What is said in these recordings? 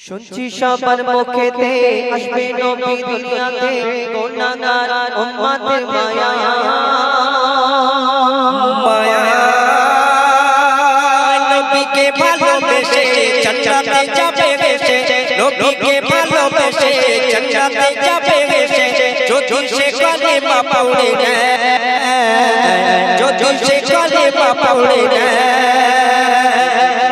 শুনছি সবার মুখেতে আসবে নবী দুনিয়াতে গুনাহগার উম্মতের মায়া। মায়া। নবীকে ভালোবেসে জান্নাতে যাবে ভেসে নবীকে ভালোবেসে জান্নাতে যাবে ভেসে যদি সে কালেমা পড়ে নেয়। যদি সে কালেমা পড়ে মুখেতে আসবে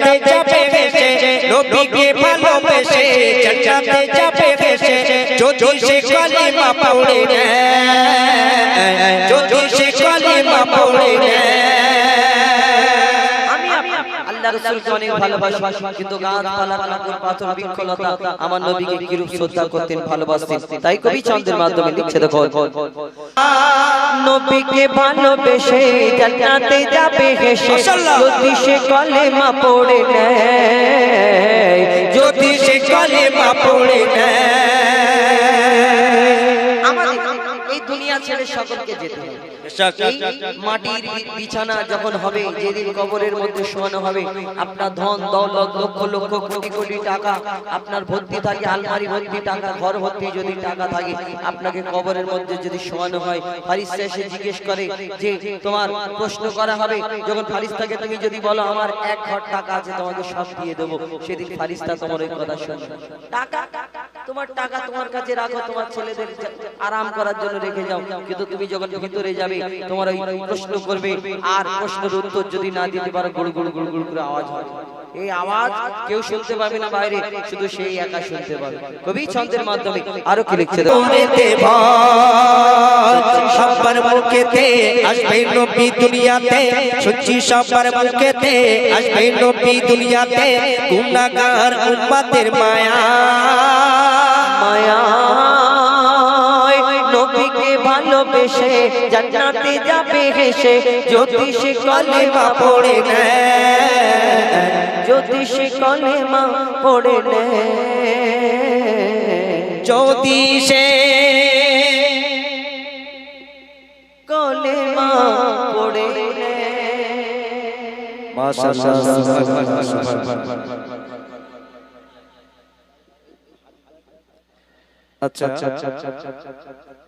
নেয় যাবে ভেসে নবীকে ভালোবেসে, জান্নাতে যাবে ভেসে যদি সে কালিমা পড়ে নেয় যদি সে কালিমা পড়ে নেয় আল্লাহ রাসূলকে অনেক ভালোবাসি। কিন্তু গাছপালা কালাকুর পাথর বৃক্ষলতা আমার নবীকে কিরূপ শ্রদ্ধা করতেন ভালোবাসতেন। তাই কবি চন্দ্রের মাধ্যমে লিখছে দেখো নবীকে ভালোবেসে জান্নাতে যাবে হেসে যদি সে কলেমা পড়ে নেয় যদি সে কালেমা পড়ে আমাদের এই দুনিয়া ছেড়ে সকলকে যেতে হবে। মাটির বিছানা যখন হবে যেদিন কবরের মধ্যে শোয়ানো হবে আপনার ধন দৌলত লক্ষ লক্ষ কোটি কোটি টাকা আপনার ভর্তি থাকে আলমারি ভর্তি টাকা ঘর ভর্তি যদি টাকা থাকে আপনাকে কবরের মধ্যে যদি শোয়ানো হয় ফারিস্তা এসে জিজ্ঞেস করে যে তোমার প্রশ্ন করা হবে যখন ফারিস্তাকে তুমি যদি বলো আমার এক ঘর টাকা আছে তোমাকে সব দিয়ে দেবো। সেদিন ফারিস্তা তোমার ওই কথা শুনবে। টাকা তোমার টাকা তোমার কাছে রাখো তোমার ছেলেদের আরাম করার জন্য রেখে যাও। কিন্তু তুমি যখন ভিতরে যাবে তোমার ওই প্রশ্ন করবে আর প্রশ্নের উত্তর যদি না দিতে পারো গুড় গুড় গুড় গুড় করে আওয়াজ হবে এই আওয়াজ কেউ শুনতে পাবে না বাইরে শুধু সেই একা শুনতে পাবে। কবি ছন্দের মাধ্যমে আরও কি লিখছে সবার মুখেতে আসবে নবী দুনিয়াতে। শুনছি সবার মুখেতে আসবে নবী দুনিয়াতে। উম্মতের মায়া। নবীকে ভালোবেসে জান্নাতে যাবে হেসে সে কলেমা পড়ে নেয় সে কলেমা পড়ে নেয় সে কলেমা পড়ে আচ্ছা আচ্ছা।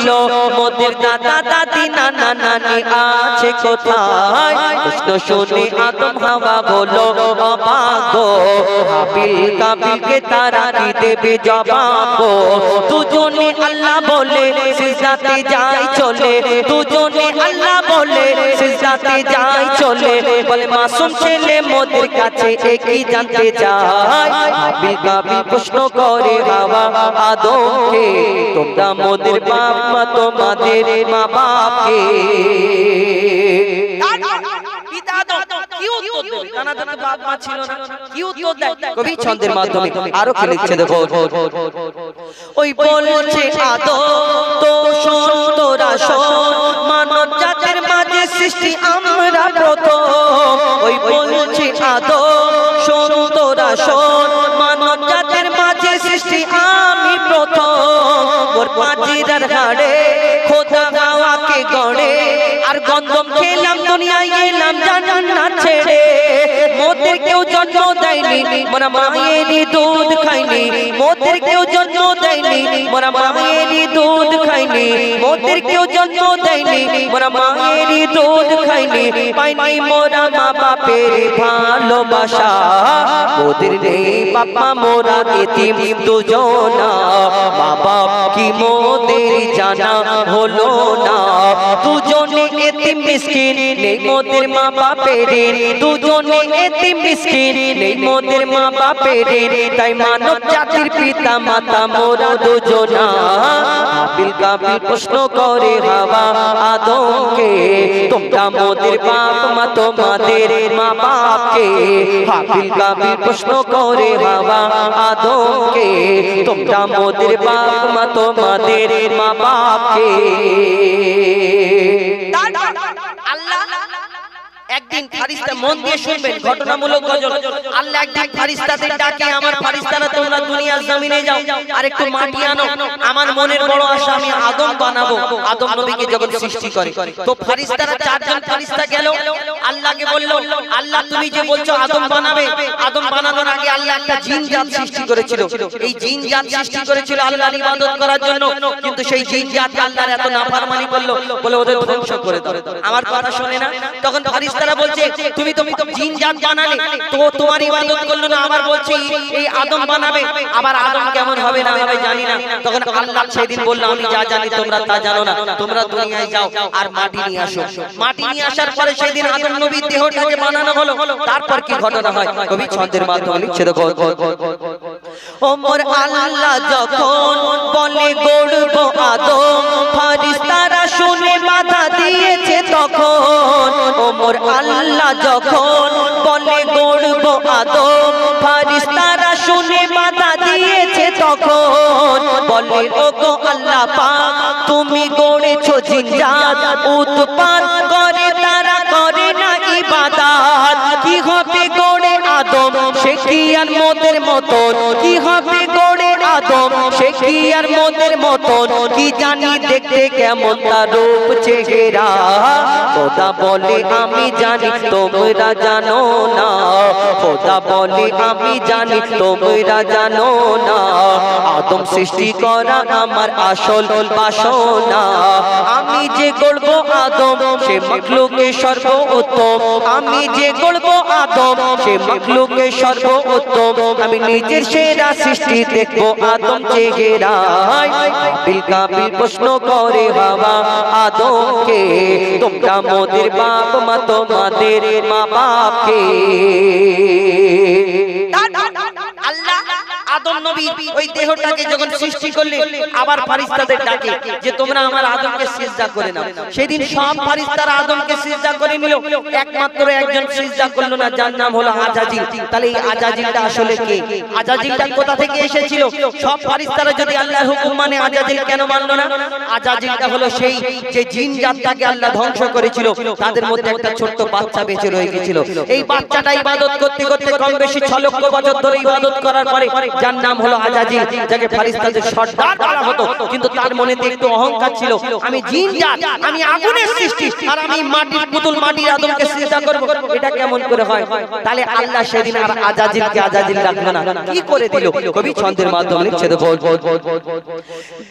ছিল। মোদের দাদা, দাদি, নানা, নানি আছে কোথায়? প্রশ্ন শুনে আদম হাওয়া বলো কাবিলকে তারা কি দেবে জবাব দুজনে আল্লাহ বলে, সিজদাতে যায় চলে। দুজনে আল্লাহ বলে, সিজদাতে যায় চলে। বলে, মাসুম ছেলে মোদের কাছে একই জানতে চায়। হাবিল কাবিল করে হাওয়া আদমকে তোমরা মোদের বাপ মা তোমাদের মা বাপকে ছন্দের মাধ্যমে আরও কি লিখছে দেখো ওই বলছে আদো তো শোন মানব জাতির মাঝে সৃষ্টি আমরা প্রথম। ওই বলছে আদো শোন তোরা পাঁচিরার হাড়ে মোদের কেউ জন্ম দেয়নি। মোরা মায়েরই দুধ খাইনি। মোদের কেউ জন্ম দেয়নি। মোরা মায়েরই দুধ খাইনি। মোদের কেউ জন্ম দেয়নি। মোরা মায়েরই দুধ খাইনি। পাইনি মোরা মা বাপের ভালোবাসা। মোদের নেই বাবা মোরা এতিম দুজনা। মা কি মোদের জানা হলো না। দুজনে এতিম মিসকিন মোদের মা বাপের দুজনে এতিম মিসকিন নেই মোদের মা বাপের তাই মানব জাতির পিতা, মাতা, মোরা দুজনা হাবিল কাবিল প্রশ্ন করে হাওয়া আদমকে, তোমরা মোদের বাপ, মা, তোমাদের মা বাপকে হাবিল কাবিল প্রশ্ন করে হাওয়া আদমকে, তোমরা মোদের বাপ, মা, তোমাদের মা বাপকে একদিন ফারিস্তা মন দিয়ে শুনবেন ঘটনামূলক গজল। আল্লাহ একদিন ফারিস্তাদের ডাকে আমার ফারিস্তারা তোমরা দুনিয়ার জমিনে যাও। আর একটু মাটি আনো। আমার মনের বড় আশা আমি আদম বানাবো। আদম নবীকে যখন সৃষ্টি করে। তো ফারিস্তারা চারজন ফারিস্তা গেল। আল্লাহকে বলল আল্লাহ তুমি যে বলছো আদম বানাবে আদম বানানোর আগে আল্লাহ একটা জিন জাত সৃষ্টি করেছিল। এই জিন জাত সৃষ্টি করেছিল আল্লাহর ইবাদত করার জন্য। কিন্তু সেই জিন জাত আল্লাহর এত নাফরমানি করল। বলে ওদের ধ্বংস করে দাও আমার কথা শুনে না তখন ফারিস্তারা বলছে, তুমি তুমি জিন জাত বানালে, তো তোমার ইবাদত করল না। আবার বলছি, এই আদম বানাবে, আবার আদম কেমন হবে না হবে জানি না। তখন আল্লাহ সেদিন বলল, আমি যা জানি তোমরা তা জানো না। তোমরা দুনিয়ায় যাও আর মাটি নিয়ে আসো। মাটি নিয়ে আসার পরে সেদিন আদম নবীর দেহটাকে বানানো হলো। তারপর কি ঘটনা হয়? কবি ছন্দের মাধ্যমে লিখছে, দেখো। ওমর আল্লাহ যখন বলে গড়ব আদম ফারিস্তারা শুনে বাধা দিয়েছে তখন ওমর আল্লাহ যখন বলে গড়ব আদম ফারিস্তারা শুনে বাধা দিয়েছে তখন বলে ও গো আল্লাহ পাক, তুমি গড়েছো জিনজাত উৎপাত করে না ইবাদত কি হবে গড়ে আদম? সে কি আর মোদের মতন? কি হবে আদম? সে কি আর মোদের মতন? কি জানি দেখতে কেমন তার রূপ বলে, আমি জানি তোমরা জানো না। বলে, আমি জানি তোমরা জানো না। আদম সৃষ্টি করা আমার আসল বাসনা। আমি যে গড়ব আদম, সে মখলুকে আমি যে গড়ব আদম, সে মখলুকে সর্বোত্তম। আমি নিজের সেরা সৃষ্টি দেখব আদম চেহারায় বিল প্রশ্ন করে বাবা আদমকে, তোমরা মোদের বাপ, মা তোমাদের মা বাপকে আল্লাহ আদম নবী ওই দেহটাকে যখন সৃষ্টি করলে আবার ফারিস্তাদের ডাকে যে তোমরা আমার আদমকে সিজদা করে নাও। সেদিন সব ফারিস্তারা আদমকে সিজদা করে নিল। একমাত্র একজন সিজদা করল না যার নাম হলো আজাজিল। তাহলে এই আজাজিলটা আসলে কে? আজাজিলটা কোথা থেকে এসেছিল? সব ফারিস্তারা যদি আল্লাহর হুকুম মানে আজাজিল কেন মানলো না? আজাজিলটা হলো সেই যে জিন জাতটাকে আল্লাহ ধ্বংস করেছিল। তাদের মধ্যে একটা ছোট্ট বাচ্চা বেঁচে রয়ে গেছিল। এই বাচ্চাটা ইবাদত করতে করতে কম বেশি ছ লক্ষ বছর ধরে ইবাদত করার পরে যার নাম হলো আজাজিল যাকে ফারিস্তাদের সর্দার বলা হতো, কিন্তু তার মনেতে একটু অহংকার ছিল। আমি জিন জাত, আমি আগুনের সৃষ্টি, আর আমি মাটির পুতুল মাটির আদমকে সিজদা করব, এটা কেমন করে হয়? তাহলে আল্লাহ সেদিন আর আজাজিলকে আজাজিল রাখল না। কি করে দিল? কবি ছন্দের মাধ্যমে লিখছে বল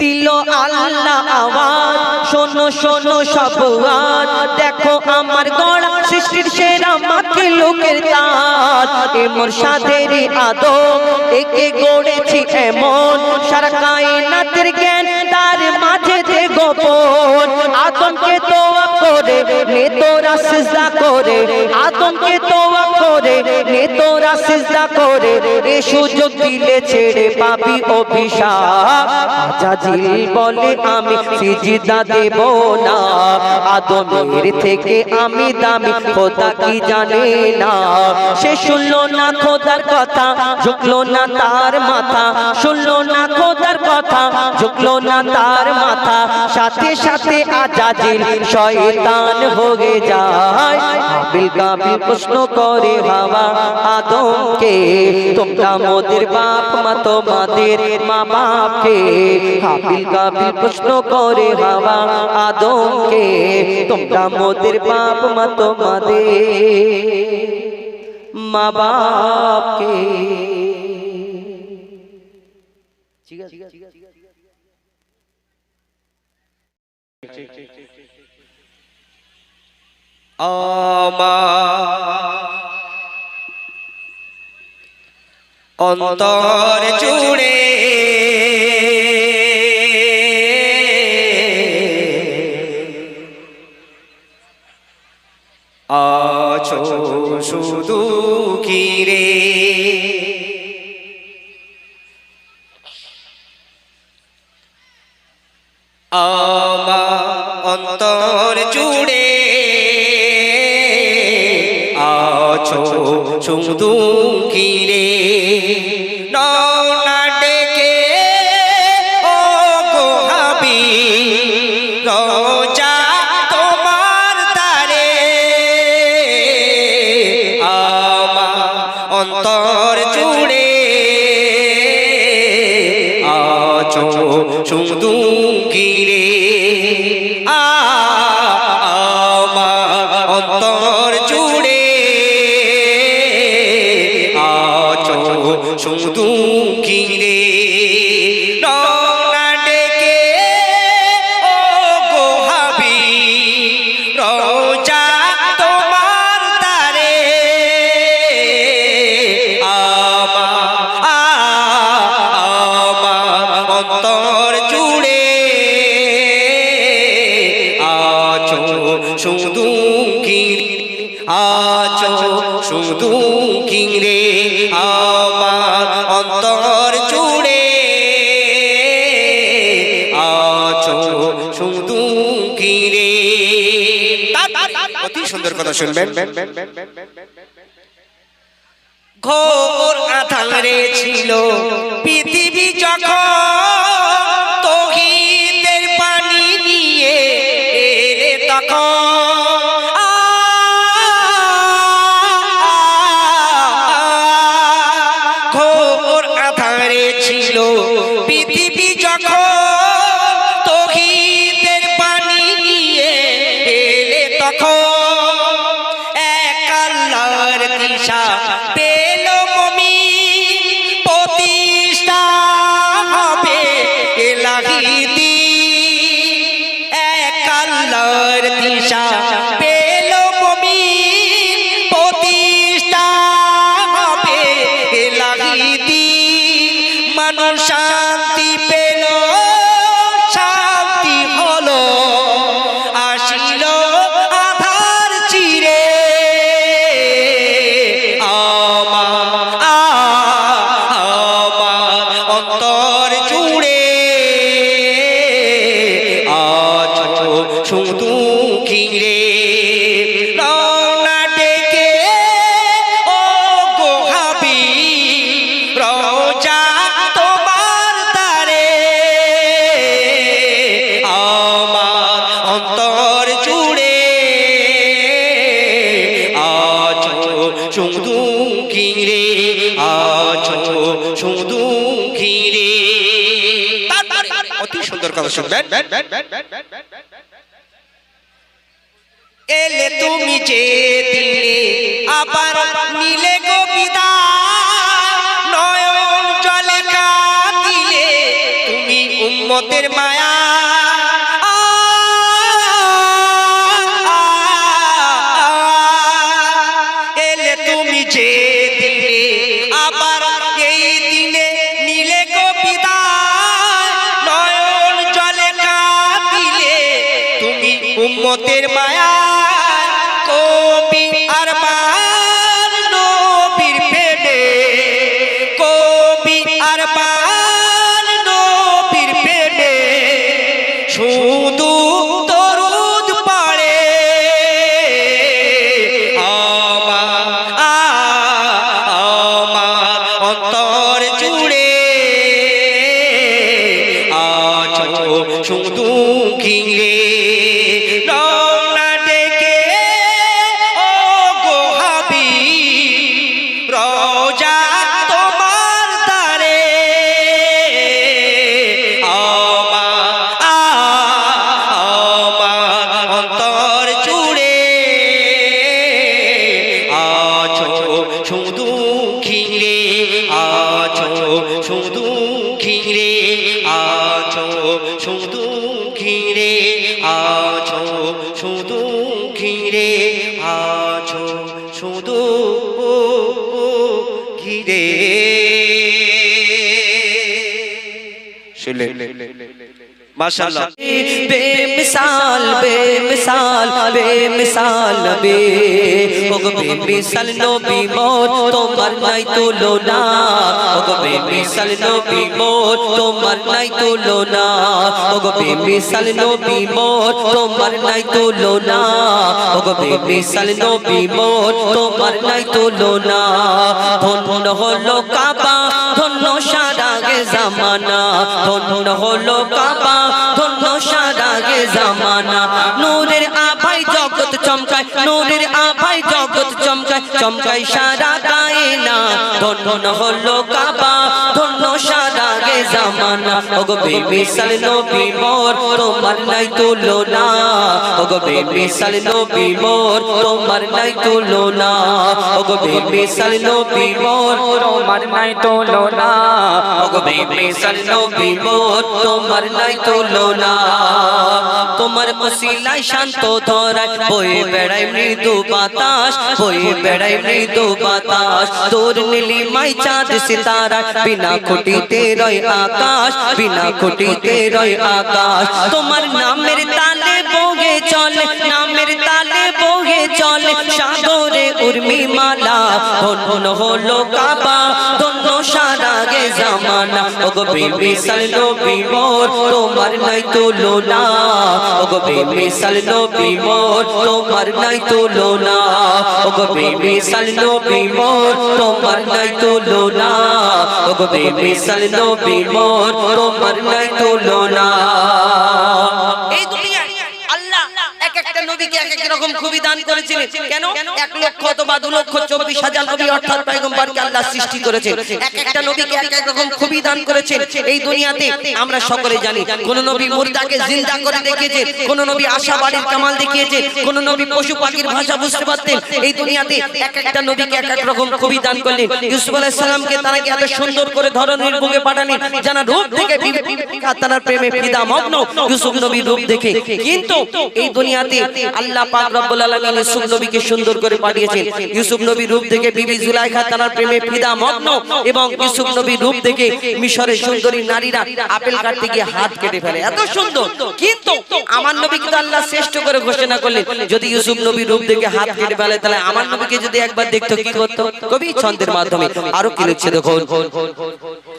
দিল আল্লাহ আওয়াজ, শোনো শোনো সব আজ দেখো আমার গড়া, সৃষ্টির সেরা মাকে লোকের তাজ এ মোর সাধের আদম একে গড়েছি এমন সারা কায়নাতের জ্ঞান তার মাঝে যে গোপন। আতঙ্কে তোয়া করে, নে তোরা সিজদা করে আদমকে তোয়া করে, নে তোরা সিজদা করে, এ সুযোগ দিলে ছেড়ে পাবি অভিশাপ। বলে, আমি সিজদা দেব না, আদমের থেকে আমি দামি, খোদা কি জানে না? সে শুনলো না খোদার কথা, ঝুঁকলো না তার মাথা, শুনলো না খোদার কথা, ঝুঁকলো না তার মাথা। সাথে সাথে আজাজিল শয়তান হয়ে যায়। বিল কাবিল প্রশ্ন করে হাওয়া আদমকে তোমরা মোদের বাপ মা, তোমাদের মা বাপকে হাবিল কাবিল প্রশ্ন করে হাওয়া আদমকে তোমরা মোদের বাপ মা, তোমাদের মা বাপকে অন্তর জুড়ে ঘর চুড়ে আচো শুধু গিরে আ মানে অতি সুন্দর কথা শুনবেন। ঘোর আধারে ছিল পৃথিবী যখন কি সুন্দর কথা শুনবেন? এলে তুমি যে দিলে, আবার নিলে গো নয় জলে কা দিলে তুমি উন্মতের মায়া শুলে। মাশাআল্লাহ। বেমিসাল বেমিসাল বেমিসাল বে ওগো বেমিসাল নবী মোর তোমার নাই তুলনা। ওগো বেমিসাল নবী মোর তোমার নাই তুলনা। ওগো বেমিসাল নবী মোর তোমার নাই তুলনা। ওগো বেমিসাল নবী মোর তোমার নাই তুলনা। ধন্য হলো কাবা জামানা, ধন্য হলো কাবা, ধন্য সারা গে জামানা। নূরের আভাই জগৎ চমকায়, নূরের আভাই জগৎ চমকায় চমকায় সারা কায়না। ধন্য হলো কাবা জামানা ওগো বেমিসাল নবী মোর, তোমার নাই তুলনা। ওগো বেমিসাল নবী মোর, তোমার নাই তুলনা। ওগো বেমিসাল নবী মোর, তোমার নাই তুলনা। ওগো বেমিসাল নবী মোর, তোমার নাই তুলনা। তোমার মসিলাই শান্ত ধরায়, বয়ে বেড়ায় মৃদু বাতাস, বয়ে বেড়ায় মৃদু বাতাস। তোর নীলিমাই চাঁদ সিতারা বিনা খুঁটিতে রয় আকাশ। प्रकाश बिना कोटि तेरे आकाश तुम्हार नाम मेरे ताले बोगे चले नाम চলে সাগরে উর্মি মালা, ধন্য হলো কাবা, ধন্য সারা গে জামানা। ওগো প্রেমী সালনো বিমোর তোমার নাই তুলো না ওগো প্রেমী সালনো বিমোর তোমার নাই তুলো না ওগো প্রেমী সালনো বিমোর তোমার নাই তুলো না ওগো প্রেমী সালনো বিমোর তোমার নাই তুলো না নবীকে এক আমরা সকলে জানি, কোন নবী মুর্দাকে জিন্দা করে দেখিয়েছে কোন নবী আশাবাড়ির কামাল দেখিয়েছে কোন নবী পশু পাখির ভাষা বুঝতে পারতেন। এই দুনিয়াতে এক একটা নবীকে এক এক রকম খুবই দান করলেন। ইউসুফ আলাইহিস তারা এত সুন্দর করে ধরনের বুকে পাঠালেন জানা রূপ থেকে তার প্রেমে ফিদা মগ্ন ইউসুফ নবী রূপ দেখে। কিন্তু এই দুনিয়াতে আল্লাহ পাক রব্বুল আলামিন ইউসুফ নবীকে সুন্দর করে পাঠিয়েছেন। ইউসুফ নবী রূপ থেকে বিবি জুলাইখা তার প্রেমে ফিদা মগ্ন এবং ইউসুফ নবী রূপ থেকে মিশরের সুন্দরী নারীরা আপেল কাটতে গিয়ে হাত কেটে ফেলে। এত সুন্দর। কিন্তু আমার নবীকে তো আল্লাহ শ্রেষ্ঠ করে ঘোষণা করলেন, যদি ইউসুফ নবী রূপ থেকে হাত কেটে ফেলে, তাহলে আমার নবীকে যদি একবার দেখতো, কি করতো? কবি ছন্দের মাধ্যমে। আরও কি লিখছে দেখো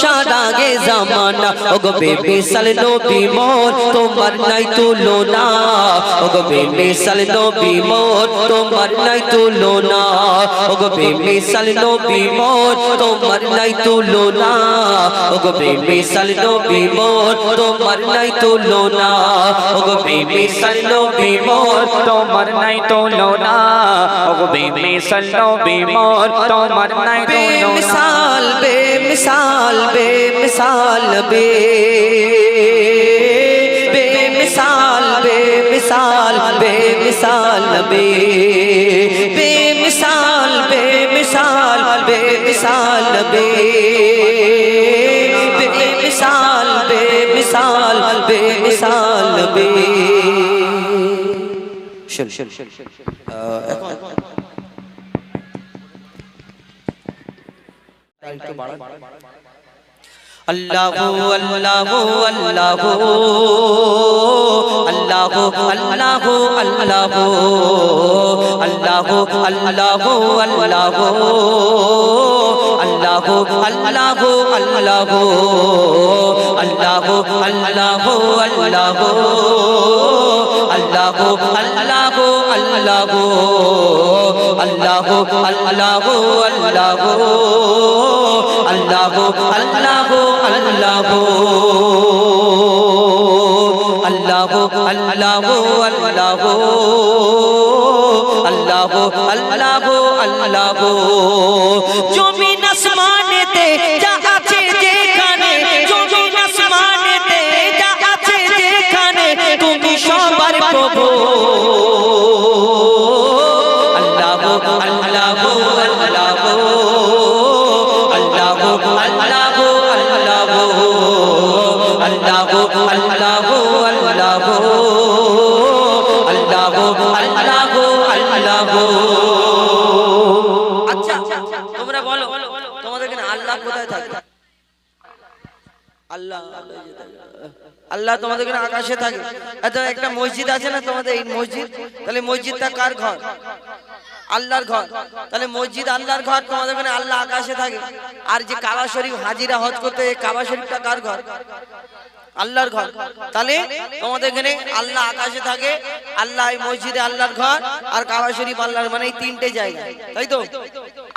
সারা গে জামানা। ওগো বেবি সাল নবী মোর তোমার নাই তুলনা। ওগো বেবি সাল নবী মোর তোমার নাই তুলনা। ওগো বেবি সাল নবী মোর তোমার নাই তুলনা। ওগো বেবি সাল নবী মোর তোমার নাই তুলনা। ওগো বেবি সাল নবী মোর তোমার নাই তুলনা। ওগো বেমিসাল নবী মোর তোমার নাই তুলনা। বেমিসাল। बेमिसाल बेमिसाल बे बेमिसाल बेमिसाल बेमिसाल बे बेमिसाल बेमिसाल बेमिसाल बे बेमिसाल बेमिसाल बेमिसाल बे शुल शुल शुल এখন আল্লাহু আল্লাহু আল্লাহু। আল্লাহু আল্লাহু আল্লাহু। আল্লাহু আল্লাহু আল্লাহু। আল্লাহু আল্লাহু আল্লাহু। আল্লাহু আল্লাহু আল্লাহু। আল্লাহু আল্লাহু আল্লাহু। আল্লাহু আল্লাহ আল্লাহ আল্লাহ আল্লাহ আল্লাহ আল্লাহ আল্লাহ আল্লাহ আল্লাহ আল্লাহ আল্লাহ জমিন আসমানেতে আল্লাহ তোমাদের এখানে আকাশে থাকে। একটা মসজিদ আছে না তোমাদের এই মসজিদ? তাহলে মসজিদটা কার ঘর? আল্লাহর ঘর। তাহলে মসজিদ আল্লাহর ঘর, তোমাদের এখানে আল্লাহ আকাশে থাকে। আর যে কাবা শরীফ হাজিরা হজ করতে কাবা শরীফটা কার ঘর? আল্লাহর ঘর। তাহলে তোমাদের এখানে আল্লাহ আকাশে থাকে, আল্লাহ মসজিদে আল্লাহর ঘর, আর কাবা শরীফ আল্লাহর মানে এই তিনটে জায়গা। তাই তো?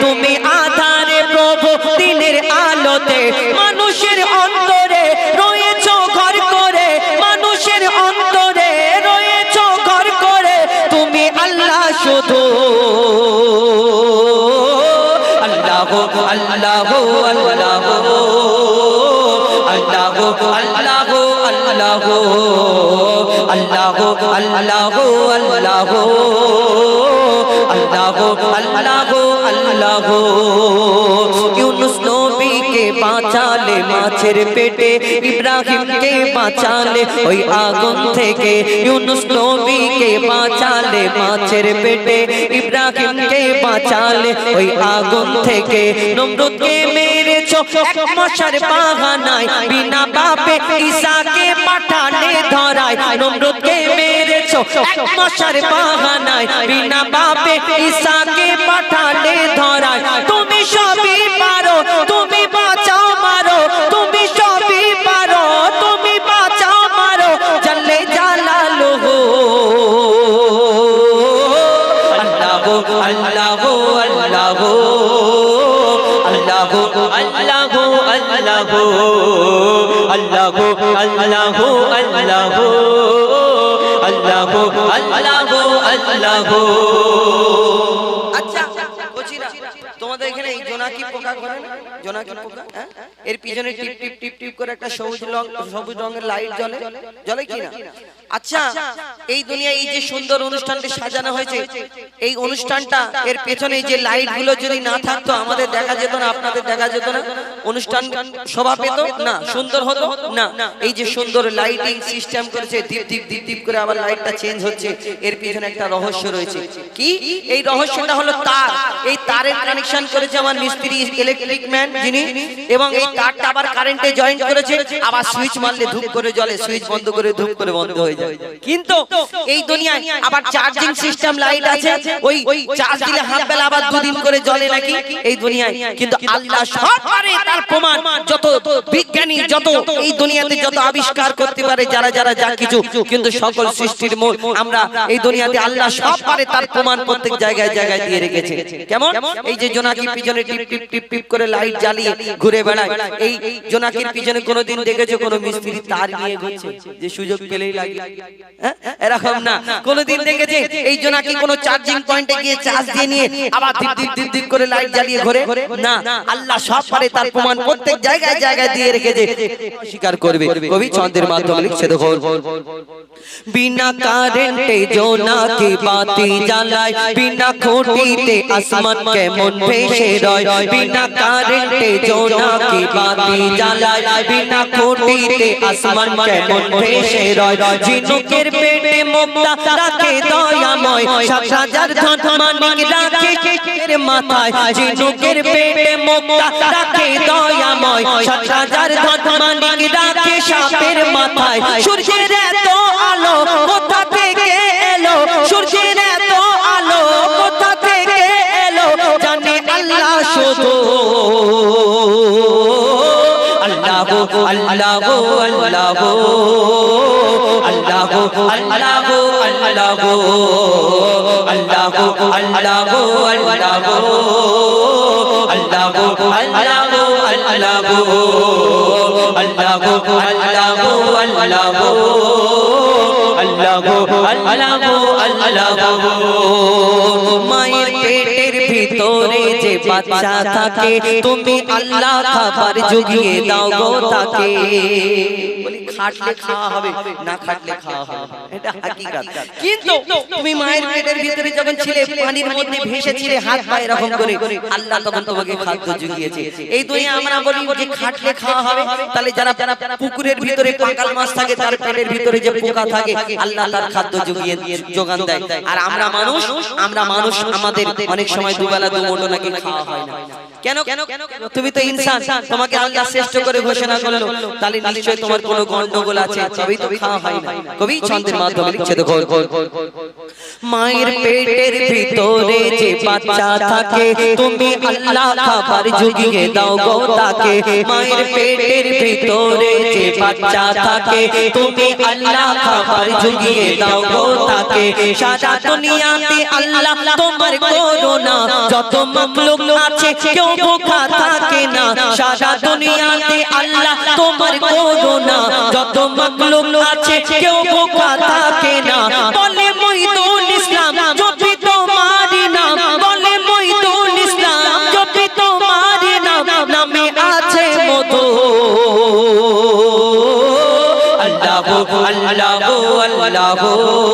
তুমি আধারে প্রভু দিনের আলোতে মানুষের অন্তরে রয়েছ ঘর করে, মানুষের অন্তরে রয়েছ ঘর করে। তুমি আল্লাহ শুধু। আল্লাহ আল্লাহ আল্লাহ। আল্লাহ আল্লাহ আল্লাহ। আল্লাহ আল্লাহ আল্লাহ। আল্লাহ আল্লাহ, ইউনুস নবীকে বাঁচালে, মাছের পেটে, ইব্রাহিমকে বাঁচালে, ওই আগুন থেকে ইউনুস নবীকে বাঁচালে, মাছের পেটে ইব্রাহিমকে বাঁচালে, ওই আগুন থেকে এক মশার বাহানায়, বিনা বাপে ঈসাকে পাঠালে ধরায়, নমরুদকে মেরেছো। বাপে ঈসাকে পাঠালে ধরায়। তুমি সবই পারো আল্লাহ আল্লাহ আল্লাহ আল্লাহ আল্লাহ আল্লাহ আল্লাহ। আচ্ছা তোমাদের এখানে জোনাকি পোকা করে না? জোনাকি পোকা হ্যাঁ? এর পিছনে টিপ টিপ টিপ টিপ করে একটা সবুজ রং, সবুজ রঙের লাইট জ্বলে। জ্বলে কি না? আচ্ছা এই এই যে সুন্দর অনুষ্ঠানটি সাজানো হয়েছে, এই অনুষ্ঠানটা, এর পেছনে যে লাইটগুলো যদি না থাকতো, আমাদের দেখা যেত না, আপনাদের দেখা যেত না। অনুষ্ঠান শোভা পেত? না। সুন্দর হতো? না। এই যে সুন্দর লাইটিং সিস্টেম করেছে দীপ দীপ দীপ করে আবার লাইটটা চেঞ্জ হচ্ছে, এর পিছনে একটা রহস্য রয়েছে। কি? এই রহস্যটা হলো তার। এই তারের কানেকশন করেছে আমার এই দুনিয়াতে যত আবিষ্কার করতে পারে, যারা যারা যা কিছু, কিন্তু সকল সৃষ্টির মূল আমরা এই দুনিয়াতে আল্লাহ সব পারে, তার প্রমাণ প্রত্যেক জায়গায় জায়গায় দিয়ে রেখেছে। কেমন? এই যে জোনাকির পিছনে টিপ টিপ টিপ টিপ করে লাইট জ্বালিয়ে ঘুরে বেড়ায়। এই জোনাকির পিছনে কোনোদিন দেখেছ কোনো মিস্ত্রি তার নিয়ে ঘুরছে? যে সুযোগ পেলেই লাগে? এরকম না। কোনোদিন দেখেছে এই জোনাকি কোনো চার্জিং পয়েন্টে গিয়ে চার্জ দিয়ে নিয়ে আবার দিপ দিপ দিপ দিপ করে লাইট জ্বালিয়ে ঘুরে। না আল্লাহ সব পারে তার প্রমাণ প্রত্যেক জায়গায় জায়গায় দিয়ে রেখেছে। স্বীকার করবে। কবি চন্দ্রের মাধ্যমে লিখছে দেখো। বিনা কারেন্টে জোনাকি বাতি জ্বালায়। বিনা খুঁটিতে আসমান কেমন ভেসে রয় বিনা কারেন্টে জোনাকি বাতি জ্বালায় বিনা খুঁটিতে আসমান কেমন ভেসে রয়? ঝিনুকের পেটে মুক্তা রাখে দয়াময়। সাত হাজার ধন মানিক রাখে মাথায়। ঝিনুকের পেটে মুক্তা রাখে দয়াময়। সাত হাজার ধন মানিক রাখে সাপের মাথায়। সূর্যের এত আলো আল্লাহ আল্লাহ আল্লাহ আল্লাহ আল্লাহ আল্লাহ আল্লাহ আল্লাহ আল্লাহ আল্লাহ আল্লাহ মায়ের পেটের ভিতরে যে বাচ্চা থাকে তুমি আল্লাহ খাবার জুগিয়ে দাও গো তাকে। বলি খাটলে খাওয়া হবে না খাটলে খাওয়া হবে। এটা হাকিকাত। কিন্তু তুমি মায়ের পেটের ভিতরে যখন ছিলে পানির মধ্যে ভেসেছিলে হাত পা এরকম করে আল্লাহ তখন তোমাকে খাদ্য জুগিয়েছে। এই দুনিয়া আমরা বলি যে খাটলে খাওয়া হবে তাহলে যারা যারা পুকুরের ভিতরে পাকাল মাছ থাকে তার পেটের ভিতরে যে পোকা থাকে আল্লাহ তার খাদ্য জুগিয়ে যোগান দেয়। আর আমরা মানুষ আমরা মানুষ আমাদের অনেক সময় দুবেলা দুমুঠো নাকি না। কেন কেন তুমি তো ইনসান। তোমাকে আল্লাহ শ্রেষ্ঠ করে ঘোষণা করল। তাহলে নিশ্চয়ই তোমার কোনো গন্ডগোল আছে। তবেই তো খাওয়া হয় না কবি ছন্দের মাধ্যমে লিখছে দেখো মায়ের পেটের ভিতরে যে বাচ্চা থাকে তুমি আল্লাহ খাবার জুগিয়ে দাও গো তাকে। মায়ের পেটের ভিতরে যে বাচ্চা থাকে তুমি আল্লাহ খাবার জুগিয়ে দাও গো তাকে। সারা দুনিয়াতে আল্লাহ তোমার করোনা যত মামলুক আছে, কেউ ভোখা থাকে না। সারা দুনিয়াতে আল্লাহ তোমার করোনা যত মামলুক আছে, কেউ ভোখা থাকে না। বলে মইদুল ইসলাম যদি তোমার নাম বলে মইদুল ইসলাম যদি তোমার নাম নামে আছে মধু। আল্লাহ আল্লাহ আল্লাহ।